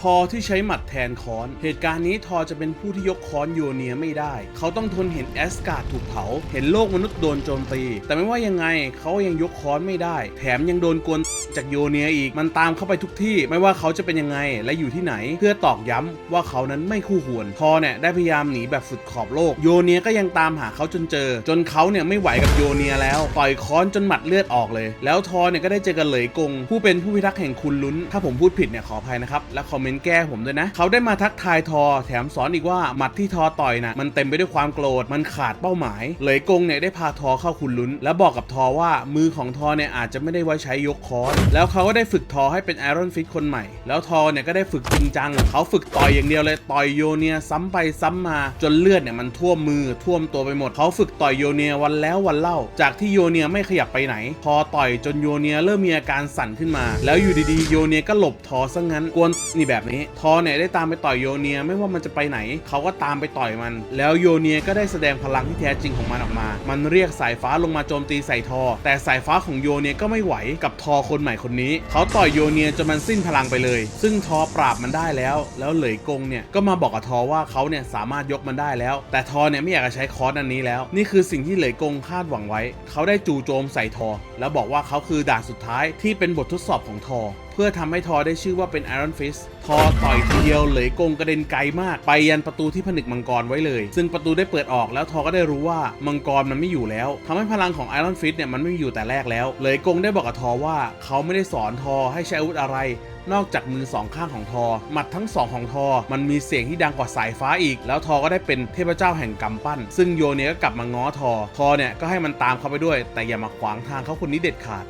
ทอที่ใช้หมัดแทนค้อน เหตุการณ์นี้ทอจะเป็นผู้ที่ยกค้อนโยเนียไม่ได้ เขาต้องทนเห็นแอสการ์ดถูกเผา เห็นโลกมนุษย์โดนโจมตี แต่ไม่ว่ายังไงเขายังยกค้อนไม่ได้ แถมยังโดนกวนจากโยเนียอีก มันตามเข้าไปทุกที่ ไม่ว่าเขาจะเป็นยังไงและอยู่ที่ไหน เพื่อตอกย้ำว่าเขานั้นไม่คู่ควร ทอเนี่ยได้พยายามหนีแบบสุดขอบโลก โยเนียก็ยังตามหาเขาจนเจอ จนเขาเนี่ยไม่ไหวกับโยเนียแล้ว ต่อยค้อนจนหมัดเลือดออกเลย แล้วทอเนี่ยก็ได้เจอกับเหลยกง ผู้เป็นผู้พิทักษ์แห่งคุณลุ้น ถ้าผมพูดผิดเนี่ยขออภัยนะครับ และคอมมนต์แก้ผมด้วยนะ เขาได้มาทักทายทอ แถมสอนอีกว่าหมัดที่ทอต่อยนะมันเต็มไปด้วยความโกรธมันขาดเป้าหมายเหลยกงเนี่ยได้พาทอเข้าคุณลุ้น และบอกกับทอว่ามือของทอเนี่ยอาจจะไม่ได้ไว้ใช้ยกคอนแล้วเขาก็ได้ฝึกทอให้เป็นไอรอนฟิตคนใหม่ แล้วทอเนี่ยก็ได้ฝึกจริงจังเขาฝึกต่อยอย่างเดียวเลยต่อยโยเนียซ้ำไปซ้ำมาจนเลือดเนี่ยมันท่วมมือท่วมตัวไปหมดเขาฝึกต่อยโยเนียวันแล้ววันเล่า จากที่โยเนียไม่ขยับไปไหน พอต่อยจนโยเนียเริ่มมีอาการสั่นขึ้นมา แล้วอยู่ดีๆโยเนียก็หลบทอซะงั้นกวนนี่แบบนี้ ทอเนี่ยได้ตามไปต่อยโยเนียไม่ว่ามันจะไปไหน เขาก็ตามไปต่อยมัน แล้วโยเนียก็ได้แสดงพลังที่แท้จริงของมันออกมา มันเรียกสายฟ้าลงมาโจมตีใส่ทอ แต่สายฟ้าของโยเนียก็ไม่ไหวกับทอคนใหม่คนนี้ เขาต่อยโยเนียจนมันสิ้นพลังไปเลย ซึ่งทอปราบมันได้แล้ว แล้วเหลยกงเนี่ยก็มาบอกกับทอว่าเขาเนี่ยสามารถยกมันได้แล้ว แต่ทอเนี่ยไม่อยากจะใช้ค้อนอันนี้แล้ว นี่คือสิ่งที่เหลยกงคาดหวังไว้ เขาได้จู่โจมใส่ทอ แล้วบอกว่าเขาคือด่านสุดท้ายที่เป็นบททดสอบของทอ เพื่อทำให้ทอได้ชื่อว่าเป็น Iron Fist ทอต่อยทีเดียวเหลยกงกระเด็นไกลมาก ไปยันประตูที่ผนึกมังกรไว้เลย ซึ่งประตูได้เปิดออกแล้วทอก็ได้รู้ว่ามังกรมันไม่อยู่แล้วทำให้พลังของ Iron Fist เนี่ยมันไม่อยู่แต่แรกแล้วเหลยกงได้บอกกับทอว่าเขาไม่ได้สอนทอให้ใช้อาวุธอะไรนอกจากมือสองข้างของทอ หมัดทั้งสองของทอ มันมีเสียงที่ดังกว่าสายฟ้าอีก แล้วทอก็ได้เป็นเทพเจ้าแห่งกำปั้น ซึ่งโยเนียก็กลับมาง้อทอ ทอเนี่ยก็ให้มันตามเขาไปด้วย แต่อย่ามาขวางทางเขาคนนี้เด็ดขาด